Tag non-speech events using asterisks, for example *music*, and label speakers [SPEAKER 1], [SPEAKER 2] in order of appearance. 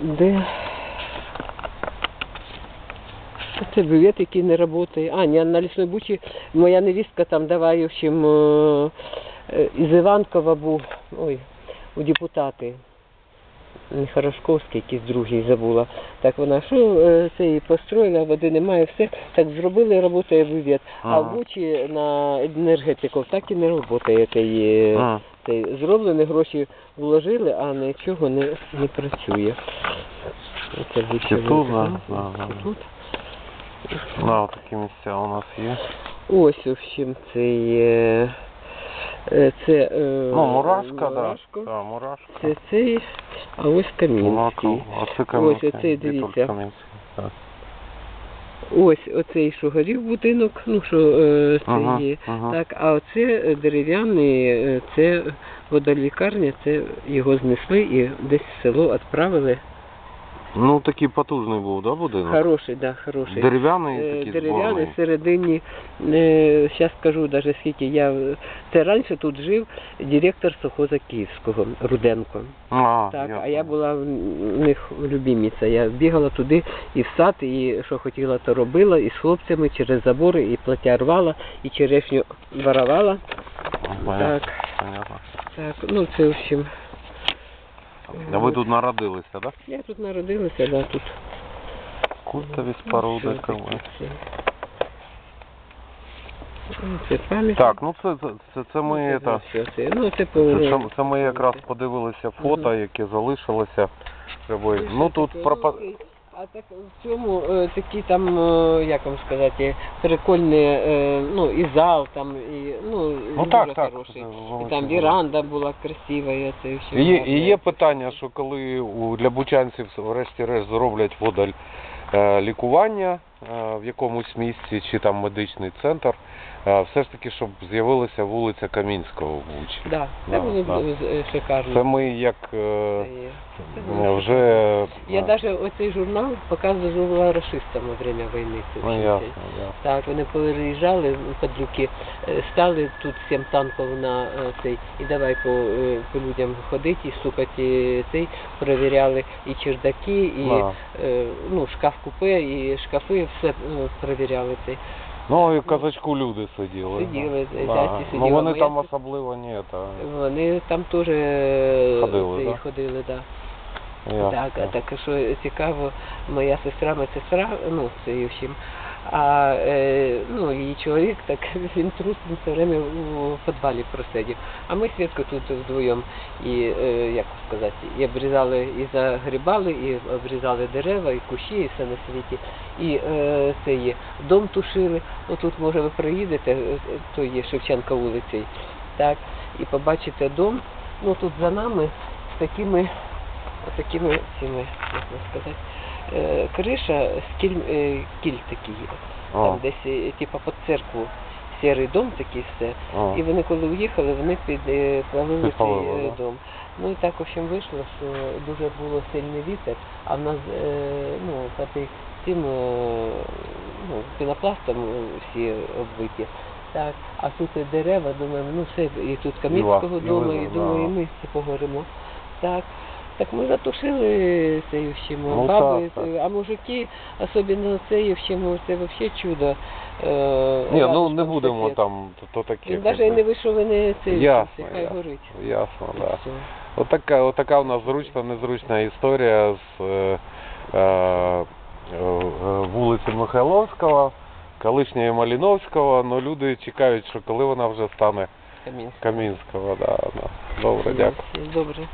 [SPEAKER 1] Де? Це бювет, який не працює. А, ні, на лісній бучі моя невістка там давай, в общем, е, е, із Іванкова був, ой, у депутати. Не Хорошковський, якийсь другий забула. Так вона що е, це і построїла, води немає, все. Так зробили, працює бювет. А в Бучі на енергетику так і не працює цей. Цей зроблені, гроші вложили, а нічого не, не працює. Це
[SPEAKER 2] тут, да?
[SPEAKER 1] да?
[SPEAKER 2] Да.
[SPEAKER 1] Тут.
[SPEAKER 2] Да, такі місця у нас є.
[SPEAKER 1] Ось, в общем, це є. е, Це, е,
[SPEAKER 2] Ну, мурашка,
[SPEAKER 1] Мурашко.
[SPEAKER 2] да. Да, мурашка.
[SPEAKER 1] Це цей, а ось Камінський.
[SPEAKER 2] Мурашка. А це Кам'янський.
[SPEAKER 1] Ось оцей, дивіться.
[SPEAKER 2] Так.
[SPEAKER 1] Ось оцей, що горів будинок, ну що е, це
[SPEAKER 2] Ага,
[SPEAKER 1] є.
[SPEAKER 2] ага.
[SPEAKER 1] Так, а оце дерев'яний, е, це водолікарня, це його знесли і десь в село відправили.
[SPEAKER 2] Ну, такий потужний був, да, будинок?
[SPEAKER 1] Хороший, да, хороший.
[SPEAKER 2] Дерев'яний
[SPEAKER 1] Е,
[SPEAKER 2] такий
[SPEAKER 1] дерев'яний
[SPEAKER 2] зборний.
[SPEAKER 1] всередині, е, зараз скажу навіть скільки я. Це раніше тут жив директор совхоза Київського Руденко.
[SPEAKER 2] А,
[SPEAKER 1] Так, а я була в них любіміця. Я бігала туди і в сад, і що хотіла, то робила, і з хлопцями через забори, і платя рвала, і черешню воровала.
[SPEAKER 2] Понятно,
[SPEAKER 1] Так,
[SPEAKER 2] понятно.
[SPEAKER 1] так, ну це в общем.
[SPEAKER 2] А ви тут народилися, так?
[SPEAKER 1] Я тут народилася, да, тут.
[SPEAKER 2] Культові
[SPEAKER 1] Ну,
[SPEAKER 2] споруди.
[SPEAKER 1] Ну, пам'ять.
[SPEAKER 2] Так, ну це, це, це, це ми,
[SPEAKER 1] Ну,
[SPEAKER 2] это,
[SPEAKER 1] це? Ну, це,
[SPEAKER 2] це, це, ми якраз подивилися фото, яке залишилося. Ну тут пропа...
[SPEAKER 1] А так в цьому е, такі там, е, як вам сказати, прикольні, е, ну і зал там, і ну,
[SPEAKER 2] Ну
[SPEAKER 1] дуже
[SPEAKER 2] так, так.
[SPEAKER 1] хороший.
[SPEAKER 2] це
[SPEAKER 1] І там віранда була красива, і це все.
[SPEAKER 2] І є, і є питання, що коли у, для бучанців врешті-решт зроблять водаль е, лікування е, в якомусь місці чи там медичний центр, е, все ж таки, щоб з'явилася вулиця Камінського в Бучі.
[SPEAKER 1] Да,
[SPEAKER 2] Да,
[SPEAKER 1] це було б
[SPEAKER 2] да.
[SPEAKER 1] е, шикарно.
[SPEAKER 2] Це ми як
[SPEAKER 1] Це
[SPEAKER 2] е,
[SPEAKER 1] є. Це було
[SPEAKER 2] вже...
[SPEAKER 1] Я
[SPEAKER 2] е,
[SPEAKER 1] навіть оцей журнал показувала расистам во время війни.
[SPEAKER 2] ну, ясно, ясно.
[SPEAKER 1] Так, вони переїжджали, падлюки, е, стали тут сім танків на е, цей, і давай по, е, по людям ходити, і стукати цей, перевіряли і чердаки, і
[SPEAKER 2] Да.
[SPEAKER 1] ну, шкаф купе, і шкафи, все перевіряли цей.
[SPEAKER 2] Ну і в казачку люди сиділи.
[SPEAKER 1] Сиділи,
[SPEAKER 2] да. Да.
[SPEAKER 1] сиділа,
[SPEAKER 2] Ну вони там особливо ні, та
[SPEAKER 1] Вони там теж
[SPEAKER 2] Ходили,
[SPEAKER 1] цей,
[SPEAKER 2] да?
[SPEAKER 1] ходили, да. Так, а так що цікаво, моя сестра, медсестра, ну, це в общем, а е, ну, її чоловік, так *laughs* він трус, він все время у підвалі просидів. А ми свідко тут вдвоєм і, е, як сказати, і обрізали, і загрібали, і обрізали дерева, і кущі, і все на світі. І е, це є, дом тушили. Ну тут, може, ви приїдете, е, то є Шевченка вулицею, так, і побачите дом, ну тут за нами з такими такими цими, як вам сказати, е, криша з кіль, е, кіль такі є.
[SPEAKER 2] О,
[SPEAKER 1] Там десь, типа під церкву, сірий дом такий все.
[SPEAKER 2] о.
[SPEAKER 1] І вони коли уїхали, вони підпалили цей
[SPEAKER 2] Підпалили, да.
[SPEAKER 1] дом. Ну і так, в общем, вийшло, що дуже було сильний вітер, а в нас, ну, хати цим, ну, пінопластом всі оббиті. Так, а тут і дерева, думаємо, ну все, і тут Кам'янського дому, і думаю, і ми всі погоримо. Так. Так ми затушили цей вщему,
[SPEAKER 2] Ну,
[SPEAKER 1] баби,
[SPEAKER 2] так, так.
[SPEAKER 1] а мужики, особливо цей вщему, це взагалі чудо. Е,
[SPEAKER 2] Ні, ну не будемо
[SPEAKER 1] сидять.
[SPEAKER 2] там, то, то таке.
[SPEAKER 1] Він навіть не вийшов, і не цей,
[SPEAKER 2] Ясно,
[SPEAKER 1] хай
[SPEAKER 2] ясно.
[SPEAKER 1] горить.
[SPEAKER 2] Ясно,
[SPEAKER 1] І
[SPEAKER 2] да. Отака, отака у нас зручна, незручна історія з е, е, е, вулиці Михайловського, колишньої Маліновського, але люди чекають, що коли вона вже стане
[SPEAKER 1] Камінський.
[SPEAKER 2] Камінського. Да, да. Добре,
[SPEAKER 1] Ну,
[SPEAKER 2] дякую.
[SPEAKER 1] Добре.